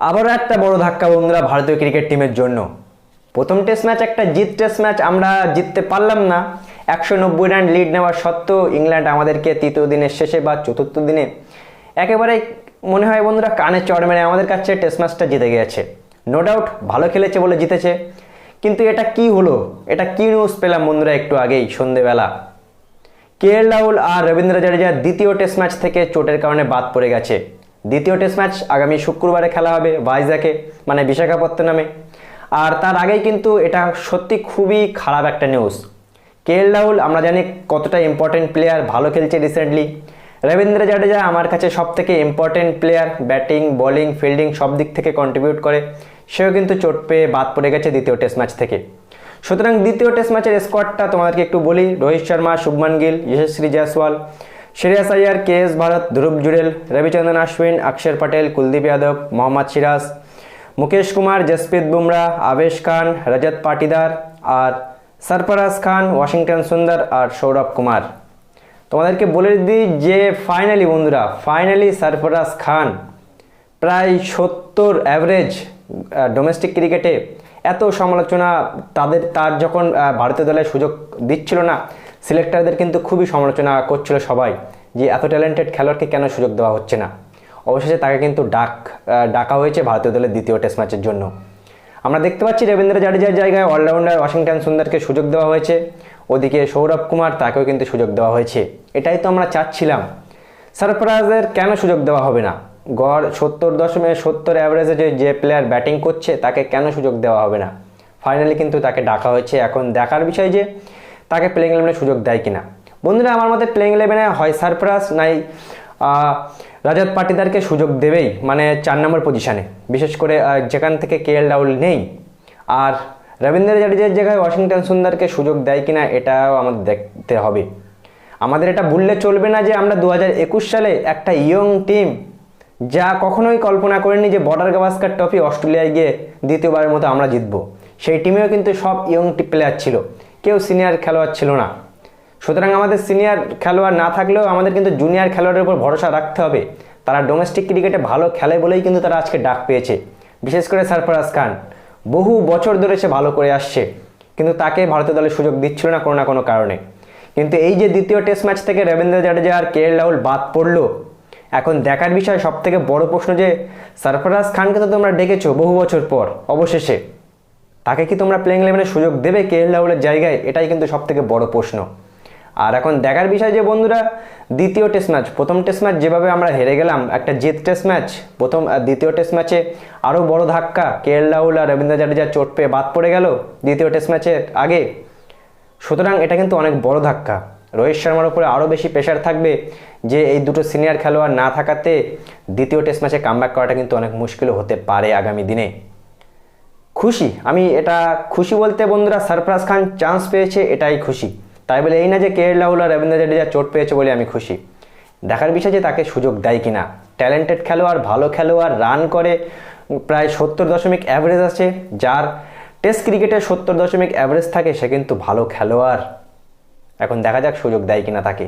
আবারও একটা বড় ধাক্কা বন্ধুরা ভারতীয় ক্রিকেট টিমের জন্য। প্রথম টেস্ট ম্যাচ একটা জিত টেস্ট ম্যাচ আমরা জিততে পারলাম না। একশো নব্বই রান লিড নেওয়ার সত্ত্বেও ইংল্যান্ড আমাদেরকে তৃতীয় দিনের শেষে বা চতুর্থ দিনে একেবারে মনে হয় বন্ধুরা কানে চড় মেরে আমাদের কাছে টেস্ট ম্যাচটা জিতে গেছে। নো ডাউট ভালো খেলেছে বলে জিতেছে। কিন্তু এটা কি হলো? এটা কি নিউজ পেলাম বন্ধুরা একটু আগেই, সন্ধেবেলা? কে এল রাহুল আর রবীন্দ্র জাডেজা দ্বিতীয় টেস্ট ম্যাচ থেকে চোটের কারণে বাদ পড়ে গেছে। দ্বিতীয় টেস্ট ম্যাচ আগামী শুক্রবারে খেলা হবে ভাইজাকে মানে বিশাখাপত্তনমে। আর তার আগেই কিন্তু এটা সত্যি খুবই খারাপ একটা নিউজ কে এল রাহুল, আমরা জানি কতটা ইম্পর্টেন্ট প্লেয়ার ভালো খেলছে রিসেন্টলি রবীন্দ্র জাডেজা আমার কাছে সব থেকে important player batting bowling fielding সব দিক থেকে কন্ট্রিবিউট করে। সেও কিন্তু চোট পেয়ে বাদ পড়ে গেছে দ্বিতীয় টেস্ট ম্যাচ থেকে। সুতরাং দ্বিতীয় টেস্ট ম্যাচের স্কোয়াডটা তোমাদেরকে একটু বলি, রোহিত শর্মা, শুভমান গিল, যশস্বী জয়সওয়াল। শ্রেয়াস আয়ার কে এস ভারত ধ্রুব জুড়েল রবিচন্দ্রন অশ্বিন অক্ষর পটেল কুলদীপ যাদব মোহাম্মদ সিরাজ মুকেশ কুমার জসপ্রীত বুমরা আবেশ খান রজত পাটিদার আর সরফরাজ খান ওয়াশিংটন সুন্দর আর সৌরভ কুমার তোমাদেরকে বলে দিই যে ফাইনালি বন্ধুরা ফাইনালি সরফরাজ খান প্রায় সত্তর অ্যাভারেজ ডোমেস্টিক ক্রিকেটে এত সমালোচনা তাদের, তার যখন ভারতীয় দলে সুযোগ দিচ্ছিল না সিলেক্টরদের কিন্তু খুবই সমালোচনা করছিল সবাই যে এত ট্যালেন্টেড খেলোয়াড়কে কেন সুযোগ দেওয়া হচ্ছে না। অবশেষে তাকে কিন্তু ডাক ডাকা হয়েছে ভারতীয় দলের দ্বিতীয় টেস্ট ম্যাচের জন্য। আমরা দেখতে পাচ্ছি রবীন্দ্র জাডেজার জায়গায় অলরাউন্ডার ওয়াশিংটন সুন্দরকে সুযোগ দেওয়া হয়েছে। ওদিকে সৌরভ কুমার তাকেও কিন্তু সুযোগ দেওয়া হয়েছে। এটাই তো আমরা চাচ্ছিলাম। সারফরাজের কেন সুযোগ দেওয়া হবে না? গড় সত্তর দশমিক সত্তর অ্যাভারেজে যে যে প্লেয়ার ব্যাটিং করছে, তাকে কেন সুযোগ দেওয়া হবে না? ফাইনালি কিন্তু তাকে ডাকা হয়েছে। এখন দেখার বিষয় যে তাকে প্লেইং ইলেভেনে সুযোগ দেয় কিনা। বন্ধুরা, আমার মতে প্লেইং ইলেভেনে হয় সারপ্রাস নাই রাজাত পাটিদারকে সুযোগ দেবেই মানে চার নম্বর পজিশনে বিশেষ করে যেখান থেকে কে এল রাহুল নেই। আর রবীন্দ্র জাডেজার জায়গায় ওয়াশিংটন সুন্দরকে সুযোগ দেয় কিনা, এটাও আমাদের দেখতে হবে। আমাদের এটা ভুললে চলবে না যে আমরা দু হাজার একুশ সালে একটা ইয়ং টিম যা কখনোই কল্পনা করিনি যে বর্ডার গাভাস্কার ট্রফি অস্ট্রেলিয়ায় গিয়ে দ্বিতীয়বারের মতো আমরা জিতবো। সেই টিমেও কিন্তু সব ইয়ং প্লেয়ার ছিল। কেউ সিনিয়র খেলোয়াড় ছিল না। সুতরাং আমাদের সিনিয়র খেলোয়াড় না থাকলেও আমাদের কিন্তু জুনিয়র খেলোয়াড়ের উপর ভরসা রাখতে হবে। তারা ডোমেস্টিক ক্রিকেটে ভালো খেলে বলেই কিন্তু তারা আজকে ডাক পেয়েছে। বিশেষ করে সরফরাজ খান। বহু বছর ধরে সে ভালো করে আসছে। কিন্তু তাকে ভারতীয় দলে সুযোগ দিচ্ছিল না কোনো না কোনো কারণে। কিন্তু এই যে দ্বিতীয় টেস্ট ম্যাচ থেকে রবীন্দ্র জাডেজা আর কে রাহুল বাদ পড়ল, এখন দেখার বিষয় সব থেকে বড় প্রশ্ন যে, সরফরাজ খানকে তো তোমরা ডেকেছো বহু বছর পর, অবশেষে। তাকে কি তোমরা প্লেইং ইলেভেনের সুযোগ দেবে কে এল রাহুলের জায়গায়? এটাই কিন্তু সব থেকে বড় প্রশ্ন। আর এখন দেখার বিষয় যে বন্ধুরা, দ্বিতীয় টেস্ট ম্যাচ প্রথম টেস্ট ম্যাচ যেভাবে আমরা হেরে গেলাম, একটা জিত টেস্ট ম্যাচ প্রথম দ্বিতীয় টেস্ট ম্যাচে আরও বড় ধাক্কা কে এল রাহুল আর রবীন্দ্র জাডেজা চোট পেয়ে বাদ পড়ে গেল দ্বিতীয় টেস্ট ম্যাচের আগে। সুতরাং এটা কিন্তু অনেক বড় ধাক্কা। রোহিত শর্মার উপরে আরও বেশি প্রেশার থাকবে যে এই দুটো সিনিয়র খেলোয়াড় না থাকাতে দ্বিতীয় টেস্ট ম্যাচে কামব্যাক করাটা কিন্তু অনেক মুশকিল হতে পারে আগামী দিনে। খুশি। আমি এটা খুশি বলতে বন্ধুরা সরফরাজ খান চান্স পেয়েছে, এটাই খুশি। তাই বলে এই না যে কে এল রাহুল আর রবীন্দ্র জাডেজা চোট পেয়েছে বলে আমি খুশি। দেখার বিষয় যে তাকে সুযোগ দেয় কিনা। ট্যালেন্টেড খেলোয়াড়, ভালো খেলোয়াড় রান করে, প্রায় সত্তর দশমিক অ্যাভারেজ আছে। যার টেস্ট ক্রিকেটে সত্তর দশমিক অ্যাভারেজ থাকে, সে কিন্তু ভালো খেলোয়াড়। এখন দেখা যাক সুযোগ দেয় কিনা তাকে।